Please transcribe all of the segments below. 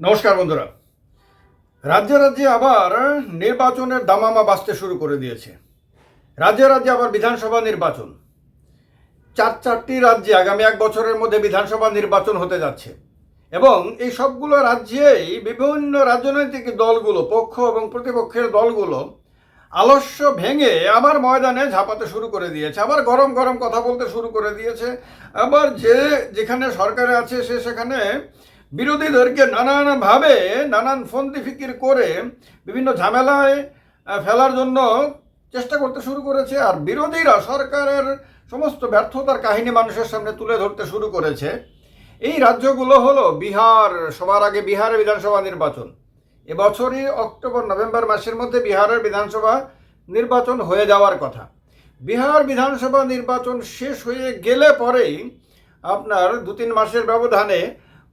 নমস্কার বন্ধুরা। রাজ্যে রাজ্যে আবার নির্বাচনের দামামা বাঁচতে শুরু করে দিয়েছে। রাজ্যে রাজ্যে আবার বিধানসভা নির্বাচন। চার চারটি রাজ্যে আগামী এক বছরের মধ্যে বিধানসভা নির্বাচন হতে যাচ্ছে। এবং এই সবগুলো রাজ্যেই বিভিন্ন রাজনৈতিক দলগুলো, পক্ষ এবং প্রতিপক্ষের দলগুলো আলস্য ভেঙে আবার ময়দানে ঝাঁপাতে শুরু করে দিয়েছে, আবার গরম গরম কথা বলতে শুরু করে দিয়েছে। আবার যে যেখানে সরকারে আছে সে সেখানে বিরোধীদেরকে নানানভাবে নানান ফন্দি ফিকির করে বিভিন্ন ঝামেলায় ফেলার জন্য চেষ্টা করতে শুরু করেছে আর বিরোধীরা সরকারের সমস্ত ব্যর্থতার কাহিনী মানুষের সামনে তুলে ধরতে শুরু করেছে। এই রাজ্যগুলো হলো বিহার, সবার আগে বিহারের বিধানসভা নির্বাচন। এবছরই অক্টোবর, নভেম্বর মাসের মধ্যে বিহারের বিধানসভা নির্বাচন হয়ে যাওয়ার কথা। বিহার বিধানসভা নির্বাচন শেষ হয়ে গেলে পরেই আপনার দু তিন মাসের ব্যবধানে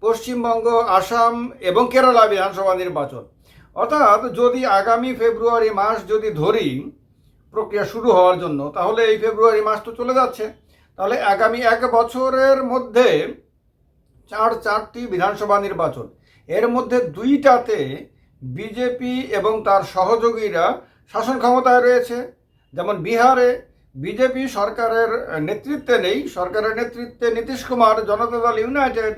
পশ্চিমবঙ্গ, আসাম এবং কেরালা বিধানসভা নির্বাচন। অর্থাৎ যদি আগামী ফেব্রুয়ারি মাস যদি ধরি, প্রক্রিয়া শুরু হওয়ার জন্য, তাহলে এই ফেব্রুয়ারি মাস তো চলে যাচ্ছে। তাহলে আগামী এক বছরের মধ্যে চার চারটি বিধানসভা নির্বাচন। এর মধ্যে দুইটাতে বিজেপি এবং তার সহযোগীরা শাসন ক্ষমতায় রয়েছে। যেমন বিহারে বিজেপি সরকারের নেতৃত্বে নেই। সরকারের নেতৃত্বে নীতিশ কুমার, জনতা দল, ইউনাইটেড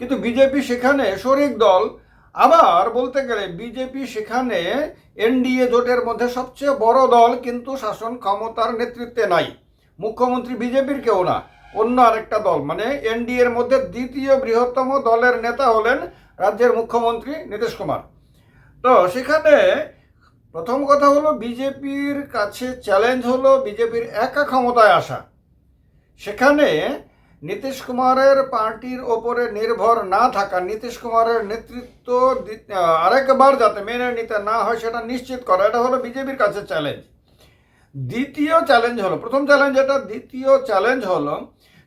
কিন্তু বিজেপি সেখানে শরিক দল। আবার বলতে গেলে বিজেপি সেখানে এনডিএ জোটের মধ্যে সবচেয়ে বড় দল, কিন্তু শাসন ক্ষমতার নেতৃত্বে নাই। মুখ্যমন্ত্রী বিজেপির কেউ না, অন্য আরেকটা দল। মানে এনডিএ এর মধ্যে দ্বিতীয় বৃহত্তম দলের নেতা হলেন রাজ্যের মুখ্যমন্ত্রী নীতিশ কুমার। তো সেখানে প্রথম কথা হলো বিজেপির কাছে চ্যালেঞ্জ হলো বিজেপির একা ক্ষমতায় আসা। সেখানে নীতিশ কুমারের পার্টির ওপরে নির্ভর না থাকা নীতিশ কুমারের নেতৃত্ব আরেকবার যাতে মেনে নিতে না হয় সেটা নিশ্চিত করা, এটা হলো বিজেপির কাছে চ্যালেঞ্জ দ্বিতীয় চ্যালেঞ্জ হলো, প্রথম চ্যালেঞ্জ এটা, দ্বিতীয় চ্যালেঞ্জ হলো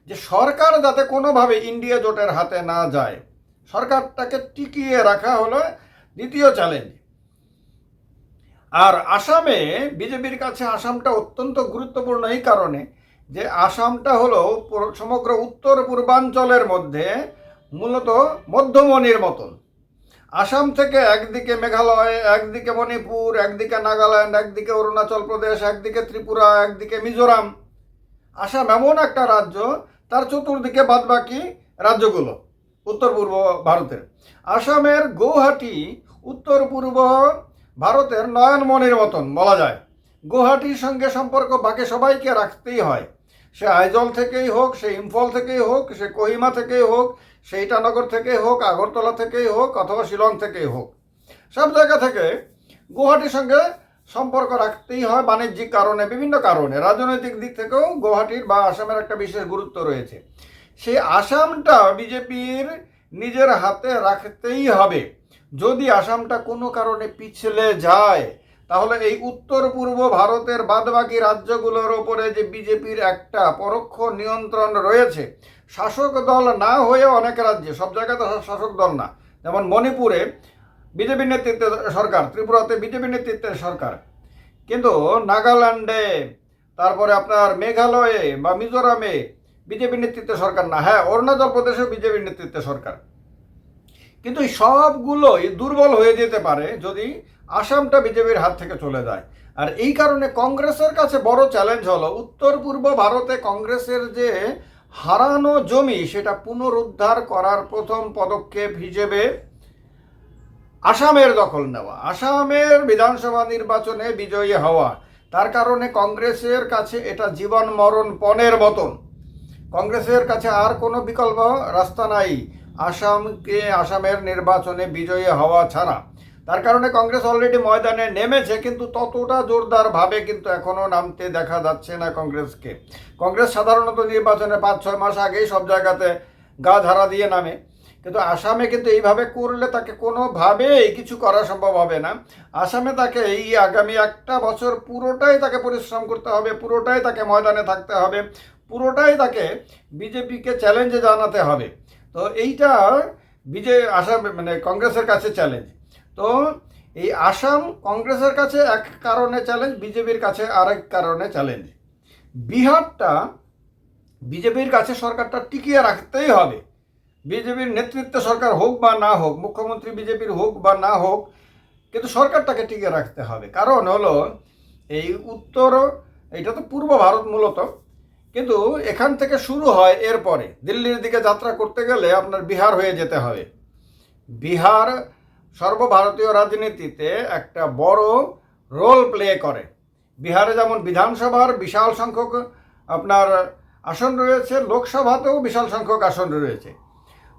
যে সরকার যাতে কোনোভাবে ইন্ডিয়া জোটের হাতে না যায়, সরকারটাকে টিকিয়ে রাখা হলো দ্বিতীয় চ্যালেঞ্জ আর আসামে বিজেপির কাছে আসামটা অত্যন্ত গুরুত্বপূর্ণ এই কারণে। যে আসামটা হলো সমগ্র উত্তর পূর্বাঞ্চলের মধ্যে মূলত মধ্যমণির মতন। আসাম থেকে একদিকে মেঘালয়, একদিকে মণিপুর, একদিকে নাগাল্যান্ড, একদিকে অরুণাচল প্রদেশ, একদিকে ত্রিপুরা, একদিকে মিজোরাম। আসাম এমন একটা রাজ্য, তার চতুর্দিকে বাদবাকি রাজ্যগুলো, উত্তর পূর্ব ভারতের। আসামের গৌহাটি, উত্তর পূর্ব ভারতের নয়নমণির মতন বলা যায়। গৌহাটির সঙ্গে সম্পর্ক বাকি সবাইকে রাখতেই হয়। সে আইজল থেকেই হোক, সে ইম্ফল থেকেই হোক, সে কোহিমা থেকেই হোক, সে ইটানগর থেকেই হোক, আগরতলা থেকেই হোক, অথবা শিলং থেকেই হোক। সব জায়গা থেকে গুয়াহাটির সঙ্গে সম্পর্ক রাখতেই হয় বাণিজ্যিক কারণে, বিভিন্ন কারণে। রাজনৈতিক দিক থেকেও গুয়াহাটির বা আসামের একটা বিশেষ গুরুত্ব রয়েছে। সেই আসামটা বিজেপির নিজের হাতে রাখতেই হবে। যদি আসামটা কোনো কারণে পিছলে যায় তাহলে এই উত্তর পূর্ব ভারতের বাদবাকি রাজ্যগুলোর ওপরে যে বিজেপির একটা পরোক্ষ নিয়ন্ত্রণ রয়েছে, শাসক দল না হয়ে অনেক রাজ্যে, সব জায়গাতে শাসক দল না। যেমন মণিপুরে বিজেপি নেতৃত্বে সরকার, ত্রিপুরাতে বিজেপি নেতৃত্বের সরকার। কিন্তু নাগাল্যান্ডে, তারপরে আপনার মেঘালয়ে বা মিজোরামে বিজেপি নেতৃত্বে সরকার না। হ্যাঁ অরুণাচল প্রদেশেও বিজেপি নেতৃত্বে সরকার। কিন্তু সবগুলোই দুর্বল হয়ে যেতে পারে যদি আসামটা বিজেপির হাত থেকে চলে যায়। আর এই কারণে কংগ্রেসের কাছে বড় চ্যালেঞ্জ হলো, উত্তর পূর্ব ভারতে কংগ্রেসের যে হারানো জমি, সেটা পুনরুদ্ধার করার প্রথম পদক্ষেপ হিসেবে আসামের দখল নেওয়া। আসামের বিধানসভা নির্বাচনে বিজয়ী হওয়া। তার কারণে কংগ্রেসের কাছে এটা জীবন মরণ পণের মতন। কংগ্রেসের কাছে আর কোনো বিকল্প রাস্তা নাই। আসামকে আসামের নির্বাচনে বিজয়ী হওয়া ছাড়া। তার কারণে কংগ্রেস অলরেডি ময়দানে নেমেছে, কিন্তু ততটা জোরদারভাবে কিন্তু এখনও নামতে দেখা যাচ্ছে না কংগ্রেসকে। কংগ্রেস সাধারণত নির্বাচনে পাঁচ, ছয় মাস আগেই সব জায়গাতে গা ধারা দিয়ে নামে। কিন্তু আসামে কিন্তু এইভাবে করলে তাকে কোনোভাবেই কিছু করা সম্ভব হবে না। আসামে তাকে এই আগামী একটা বছর পুরোটাই তাকে পরিশ্রম করতে হবে, পুরোটাই তাকে ময়দানে থাকতে হবে, পুরোটাই তাকে বিজেপিকে চ্যালেঞ্জে জানাতে হবে। তো এইটা বিজয় আসাম মানে কংগ্রেসের কাছে চ্যালেঞ্জ তো এই আসাম কংগ্রেসের কাছে এক কারণে চ্যালেঞ্জ বিজেপির কাছে আরেক কারণে চ্যালেঞ্জ বিহারটা বিজেপির কাছে সরকারটা টিকিয়ে রাখতেই হবে। বিজেপির নেতৃত্বে সরকার হোক বা না হোক, মুখ্যমন্ত্রী বিজেপির হোক বা না হোক, কিন্তু সরকারটাকে টিকে রাখতে হবে। কারণ হলো এই উত্তর এটা তো পূর্ব ভারত মূলত। কিন্তু এখান থেকে শুরু হয় এরপরে। দিল্লির দিকে যাত্রা করতে গেলে আপনার বিহার হয়ে যেতে হবে। বিহার সর্বভারতীয় রাজনীতিতে একটা বড় রোল প্লে করে। বিহারে যেমন বিধানসভার বিশাল সংখ্যক আপনার আসন রয়েছে, লোকসভাতেও বিশাল সংখ্যক আসন রয়েছে।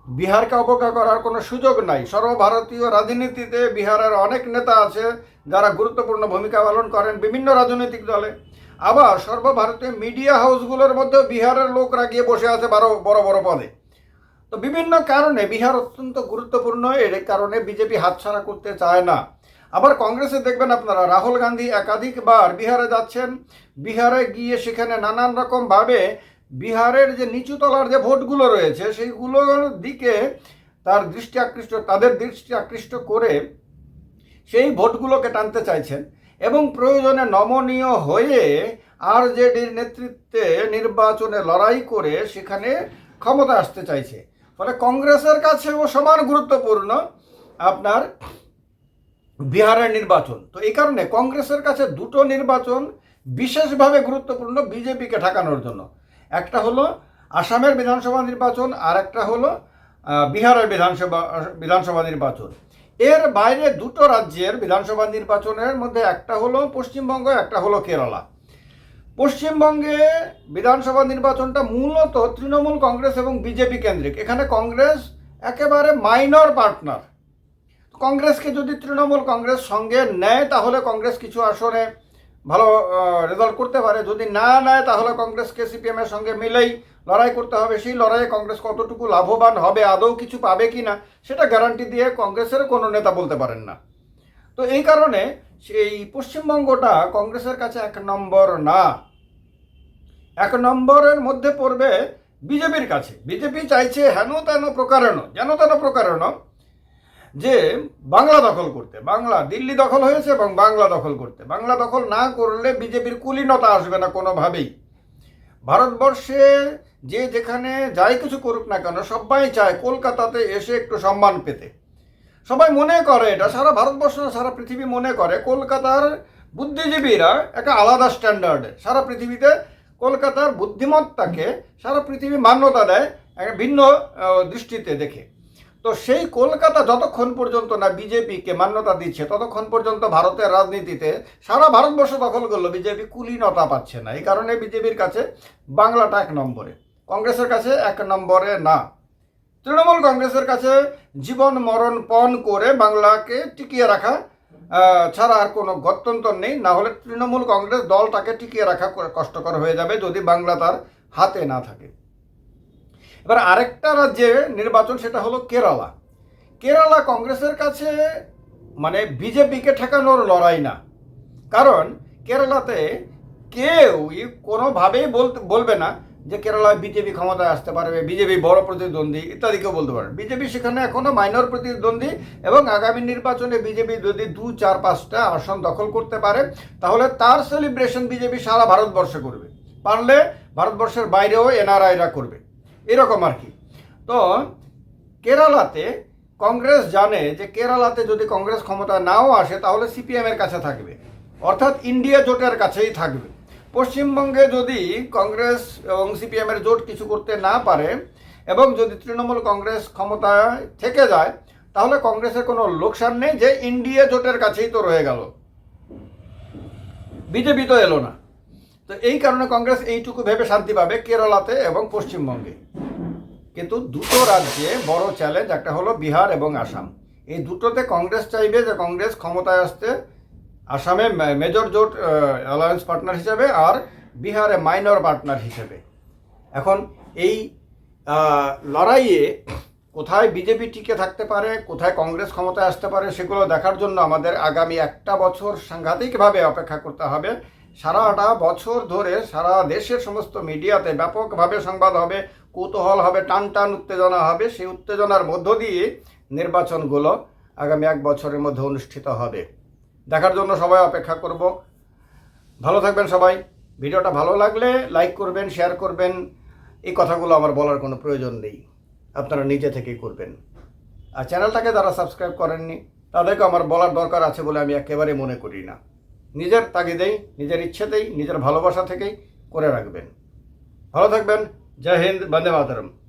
বিহারকে অবজ্ঞা করার কোনো সুযোগ নাই। সর্বভারতীয় রাজনীতিতে বিহারের অনেক নেতা আছে যারা গুরুত্বপূর্ণ ভূমিকা পালন করেন বিভিন্ন রাজনৈতিক দলে। আবার সর্বভারতীয় মিডিয়া হাউসগুলোর মধ্যেও বিহারের লোকরা গিয়ে বসে আছে বড় বড় বড় পদে। তো বিভিন্ন কারণে বিহার অত্যন্ত গুরুত্বপূর্ণ, এর কারণে বিজেপি হাতছাড়া করতে চায় না। আবার কংগ্রেসে দেখবেন আপনারা, রাহুল গান্ধী একাধিকবার বিহারে যাচ্ছেন। বিহারে গিয়ে সেখানে নানান রকমভাবে বিহারের যে নিচুতলার যে ভোটগুলো রয়েছে সেইগুলোর দিকে তার দৃষ্টি আকৃষ্ট, তাদের দৃষ্টি আকৃষ্ট করে সেই ভোটগুলোকে টানতে চাইছেন। এবং প্রয়োজনে নমনীয় হয়ে আর জেডির নেতৃত্বে নির্বাচনে লড়াই করে সেখানে ক্ষমতা আসতে চাইছে। ফলে কংগ্রেসের কাছেও সমান গুরুত্বপূর্ণ আপনার বিহারের নির্বাচন। তো এই কারণে কংগ্রেসের কাছে দুটো নির্বাচন বিশেষভাবে গুরুত্বপূর্ণ বিজেপিকে ঠেকানোর জন্য। একটা হলো আসামের বিধানসভা নির্বাচন আর একটা হলো বিহারের বিধানসভা বিধানসভা নির্বাচন। এর বাইরে দুটো রাজ্যের বিধানসভা নির্বাচনের মধ্যে একটা হলো পশ্চিমবঙ্গ, একটা হলো কেরালা। পশ্চিমবঙ্গে বিধানসভা নির্বাচনটা মূলত তৃণমূল কংগ্রেস এবং বিজেপি কেন্দ্রিক। এখানে কংগ্রেস একেবারে মাইনর পার্টনার। কংগ্রেসকে যদি তৃণমূল কংগ্রেস সঙ্গে নেয়, তাহলে কংগ্রেস কিছু আসনে ভালো রেজাল্ট করতে পারে। যদি না নেয়, তাহলে কংগ্রেসকে সিপিএমের সঙ্গে মিলেই লড়াই করতে হবে, সেই লড়াইয়ে কংগ্রেস কতটুকু লাভবান হবে, আদৌ কিছু পাবে কি না, সেটা গ্যারান্টি দিয়ে কংগ্রেসের কোনো নেতা বলতে পারেন না। তো এই কারণে সেই পশ্চিমবঙ্গটা কংগ্রেসের কাছে এক নম্বর না। এক নম্বরের মধ্যে পড়বে বিজেপির কাছে। বিজেপি চাইছে হেন তেন প্রকারণ, যেন তেন প্রকারণ, যে বাংলা দখল করতে। বাংলা, দিল্লি দখল হয়েছে এবং বাংলা দখল করতে। বাংলা দখল না করলে বিজেপির কুলীনতা আসবে না কোনোভাবেই। ভারতবর্ষে যে যেখানে যাই কিছু করুক না কেন, সবাই চায় কলকাতাতে এসে একটু সম্মান পেতে। সবাই মনে করে, এটা সারা ভারতবর্ষ সারা পৃথিবী মনে করে, কলকাতার বুদ্ধিজীবীরা একটা আলাদা স্ট্যান্ডার্ডে সারা পৃথিবীতে কলকাতার বুদ্ধিমত্তাকে সারা পৃথিবী মান্যতা দেয়, একটা ভিন্ন দৃষ্টিতে দেখে। তো সেই কলকাতা যতক্ষণ পর্যন্ত না বিজেপিকে মান্যতা দিচ্ছে, ততক্ষণ পর্যন্ত ভারতের রাজনীতিতে সারা ভারতবর্ষ দখল করল, বিজেপি কুলীনতা পাচ্ছে না। এই কারণে বিজেপির কাছে বাংলাটা এক নম্বরে। কংগ্রেসের কাছে এক নম্বরে না। তৃণমূল কংগ্রেসের কাছে জীবন মরণ পণ করে বাংলাকে টিকিয়ে রাখা ছাড়া আর কোনো গত্যন্তর নেই। না হলে তৃণমূল কংগ্রেস দলটাকে টিকিয়ে রাখা কষ্টকর হয়ে যাবে যদি বাংলা তার হাতে না থাকে। এবার আরেকটা রাজ্যে নির্বাচন সেটা হলো কেরালা। কেরালা কংগ্রেসের কাছে মানে বিজেপিকে ঠেকানোর লড়াই না। কারণ কেরালাতে কেউ কোনোভাবেই বলতে, বলবে না যে কেরালায় বিজেপি ক্ষমতায় আসতে পারবে, বিজেপি বড় প্রতিদ্বন্দ্বী ইত্যাদি কেউ বলতে পারবে। বিজেপি সেখানে এখনও মাইনর প্রতিদ্বন্দ্বী এবং আগামী নির্বাচনে বিজেপি যদি দু, চার, পাঁচটা আসন দখল করতে পারে, তাহলে তার সেলিব্রেশন বিজেপি সারা ভারতবর্ষে করবে। পারলে ভারতবর্ষের বাইরেও এনআরআইরা করবে। এরকম আর কি। তো কেরালাতে কংগ্রেস জানে যে কেরালাতে যদি কংগ্রেস ক্ষমতা নাও আসে, তাহলে সিপিএমের কাছে থাকবে। অর্থাৎ ইন্ডিয়া জোটের কাছেই থাকবে। পশ্চিমবঙ্গে যদি কংগ্রেস এবং সিপিএমের জোট কিছু করতে না পারে এবং যদি তৃণমূল কংগ্রেস ক্ষমতায় থেকে যায়, তাহলে কংগ্রেসের কোনো লোকসান নেই যে ইন্ডিয়া জোটের কাছেই তো রয়ে গেল। বিজেপি তো এলো না। তো এই কারণে কংগ্রেস এইটুকু ভেবে শান্তি পাবে কেরালাতে এবং পশ্চিমবঙ্গে। কিন্তু দুটো রাজ্যে বড় চ্যালেঞ্জ একটা হলো বিহার এবং আসাম। এই দুটোতে কংগ্রেস চাইবে যে কংগ্রেস ক্ষমতায় আসতে আসামে মেজর জোট অ্যালায়েন্স পার্টনার হিসেবে আর বিহারে মাইনর পার্টনার হিসেবে। এখন এই লড়াইয়ে কোথায় বিজেপি টিকে থাকতে পারে, কোথায় কংগ্রেস ক্ষমতায় আসতে পারে, সেগুলো দেখার জন্য আমাদের আগামী একটা বছর সাংঘাতিকভাবে অপেক্ষা করতে হবে। সারাটা বছর ধরে সারা দেশের সমস্ত মিডিয়াতে ব্যাপকভাবে সংবাদ হবে, কৌতূহল হবে, টান টান উত্তেজনা হবে। সেই উত্তেজনার মধ্য দিয়ে নির্বাচনগুলো আগামী এক বছরের মধ্যে অনুষ্ঠিত হবে। দেখার জন্য সবাই অপেক্ষা করব। ভালো থাকবেন সবাই। ভিডিওটা ভালো লাগলে লাইক করবেন, শেয়ার করবেন। এই কথাগুলো আমার বলার কোনো প্রয়োজন নেই। আপনারা নিজে থেকেই করবেন। আর চ্যানেলটাকে যারা সাবস্ক্রাইব করেননি, তাদেরকে আমার বলার দরকার আছে বলে আমি একেবারে মনে করি না। নিজের তাগিদেই, নিজের ইচ্ছেতেই, নিজের ভালোবাসা থেকেই করে রাখবেন। ভালো থাকবেন। জয় হিন্দ, বন্দে মাতরম।